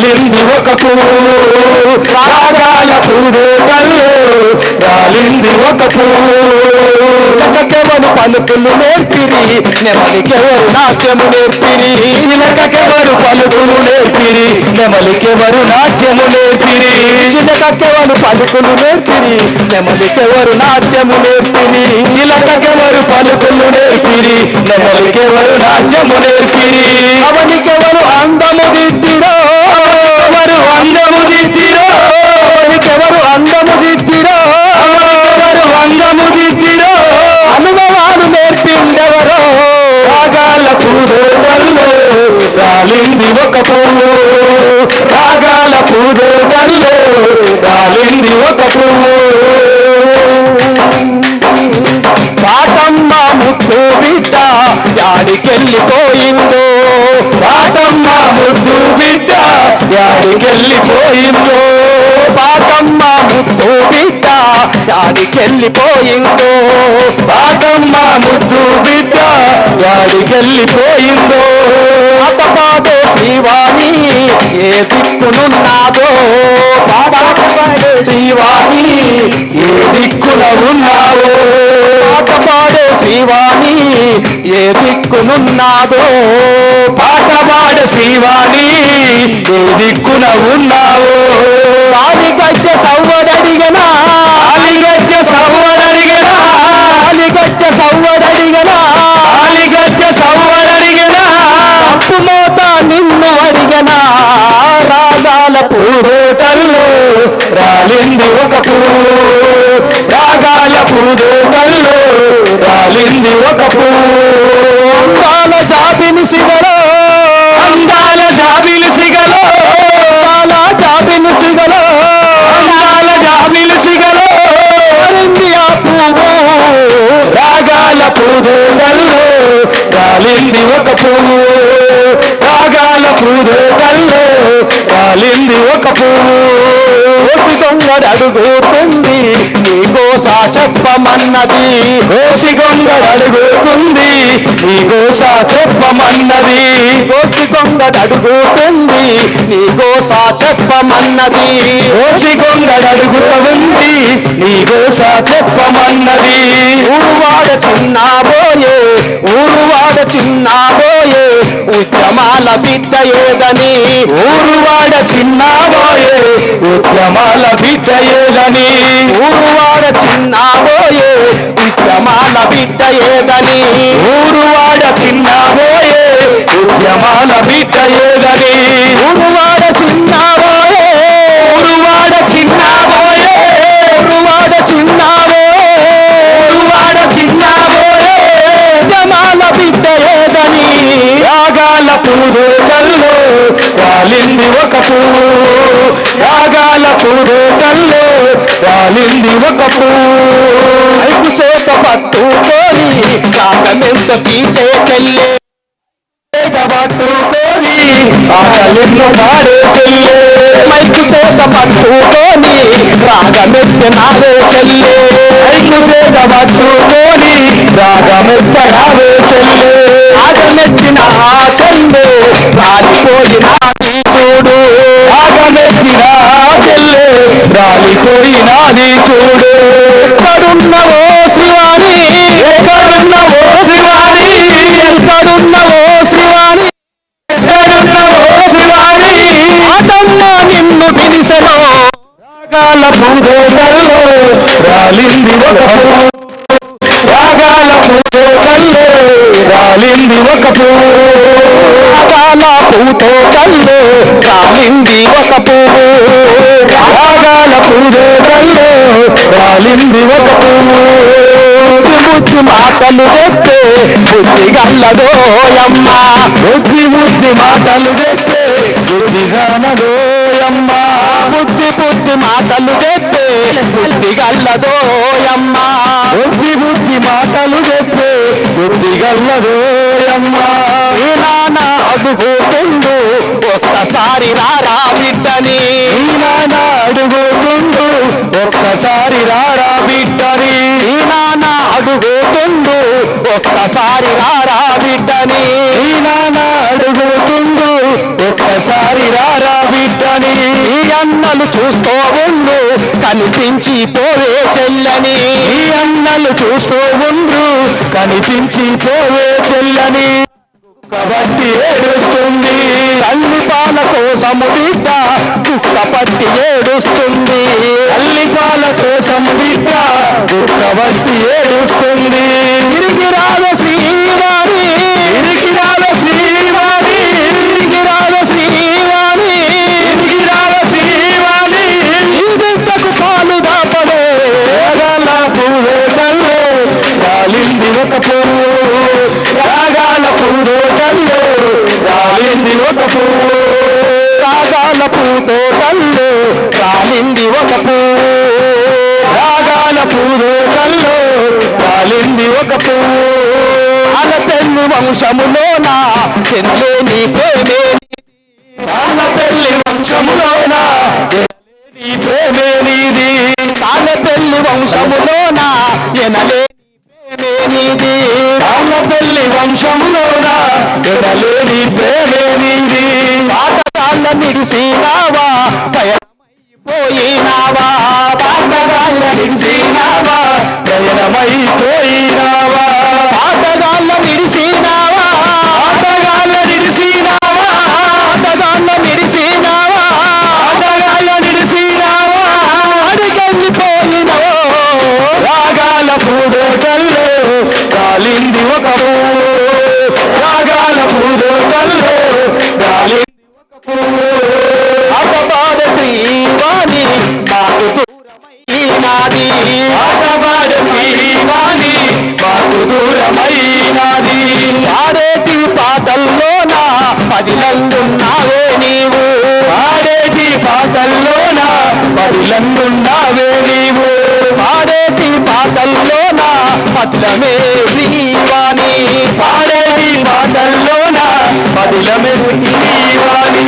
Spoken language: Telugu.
రాలింది ఒక పువ్వు రాగాల పూరేటల్లో రాలింది ఒక పువ్వు. చిలకకెవరు పలుకులు నేర్పిరి నెమలికెవరు నాట్యము నేర్పిరి. చిలకకెవరు పలుకులు నేర్పిరి నెమలికెవరు నాట్యము నేర్పిరి. చిలకకెవరు పలుకులు నేర్పిరి నెమలికెవరు నాట్యము నేర్పిరి. చిలకెవరు పలుకులు నేర్పిరి నెమలికెవరు నాట్యము నేర్పిరి. అవనికెవరు అందము దిద్దిరో యాడికెళ్ళిపోయిందో? పాటమ్మ ముద్దు బిడ్డ యాడికెళ్ళిపోయిందో? పాటమ్మ ముద్దు బిడ్డ యాడికెళ్ళిపోయిందో? పాటమ్మ ముద్దు బిడ్డ యాడికెళ్ళిపోయిందో? అతపాదో శ్రీవాణి ఏ దిక్కునున్నాదో? పాటపాడే శ్రీవాణి ఏ దిక్కున ఉన్నా ఏ దిక్కునున్నాదో? పాటపాడే శ్రీవాణి ఏ దిక్కున ఉన్నావో? ఆలిగజ్జ సవ్వడడిగనా ఆలిగజ్జ సవ్వడడిగనా ఆలిగజ్జ సవ్వడడిగనా ఆలిగజ్జ సవ్వడడిగనా అప్పు మోత నిన్ను అడిగనా? రాగాల పూరేటల్లో రాలింది కాలింది ఒక పువ్వు. రాగాల పూరేటల్లో కాలింది ఒక పువ్వు. ఓసి గొంగడు అడుగుతుంది నీ గోసా చెప్పమన్నది. ఓసి గొంగడు అడుగుతుంది నీ గోసా చెప్పమన్నది. ఓసి గొంగడు అడుగుతుంది నీ గోసా చెప్పమన్నది. ఓసి గొంగడు అడుగుతుంది నీ గోసా చెప్పమన్నది. ఊరువాడ చిన్నాబోయే ఊరువాడ చిన్నాబోయే ఉద్యమాల బిడ్డ ఏదని. ఊరువాడ చిన్నాబోయే ఉద్యమాల బిడ్డ ఏదని ఊరువాడ చిన్నాబోయే ఉద్యమాల బిడ్డ ఏదని ఊరువాడ చిన్నాబోయే ఉద్యమాల బిడ్డ ఏదని ఊరువాడ చిన్నాబోయే ఊరువాడ చిన్నాబోయే ఊరువాడ చిన్నాబోయే. ఊరువాడ చిన్నాబోయే ఉద్యమాల బిడ్డ ఏదని రాగాల రాలింది ఒక పువ్వు రాగాల పూరేటల్లో రాలింది ఒక పువ్వు ఐదు చేత కోరి కాకమెంత తీసే చెల్లే చేత పట్టుకొని ఆటలెన్నో పాడే చెల్లె మైకు చేత పట్టుకొని రాగమెత్త నావే చెల్లె మైకు చేత పట్టుకొని రాలిపోయినాది చూడు. ఎక్కడున్నవో శివాని? ఎక్కడున్నవో శివాని? ఎక్కడున్నవో శివాని? ఎక్కడున్నవో శివాని? ఆటమ్మ నిన్ను పిలిసెను రాగాల పూరేటల్లో రాలింది ఒక పువ్వు. ఒక బుద్ధి మాటలు చెప్పే బుద్ధి గల్లదోయమ్మ బుద్ధి బుద్ధి మాటలు చెప్పే బుద్ధి గల్లదోయమ్మ బుద్ధి బుద్ధి మాటలు చెప్పే బుద్ధి గల్లదోయమ్మ బుద్ధి బుద్ధి మాటలు చెప్పే బుద్ధి గల్లదోయమ్మ అడుగుతుండు ఒక్కసారి రారా బిడ్డని. ఈ నాన్న అడుగుతుండు ఒక్కసారి రారా బిడ్డని. ఈ నాన్న అడుగుతుండు ఒక్కసారి రారా బిడ్డని. ఈ నాన్న అడుగుతుండు ఒక్కసారి రారా బిడ్డ బిడ్డని. ఈ అన్నలు చూస్తూ ఉండు కనిపించి పోవే చెల్లని. ఈ అన్నలు చూస్తూ ఉండు కనిపించి పోవే చెల్లని. కబడ్డీ ఏడుస్తుంది. తల్లి పాల కోసము బిడ్డ దుఃఖ పట్టి ఏడుస్తుంది. తల్లి పాల కోసము బిడ్డ దుఃఖ పట్టి ఏడుస్తుంది. తిరిగి రాల ఒక పువ్వు రాగాల పూతోటల్లో కాలింది ఒక పువ్వు రాగాల పూతో కల్లో కాలింది ఒక పువ్వు అల పెళ్ళి వంశములోన? ఎనలేని ప్రేమే. వాళ్ళ పెళ్ళి వంశములోన? ఎనలేని ప్రేమే నీది. వాళ్ళ పెళ్ళి వంశములోన? ఎనలేని నీది రామపల్లి పెళ్ళి వంశములోన? ఎనలేని ప్రేమే నీది పాతకాళ్ళ మిగిసినావా దూరమైనాది అపవాద శ్రీవాణి మాకు దూరమైనాది. ఆడేటి పాటల్లోన పదిలందున్నావే నీవు. ఆడేటి పాటల్లోన పదిలందున్నావే నీవు. పాడేటి పాటల్లోన పదిలమే శ్రీవాణి. పాడేటి పాటల్లోన పదిలమే శ్రీవాణి.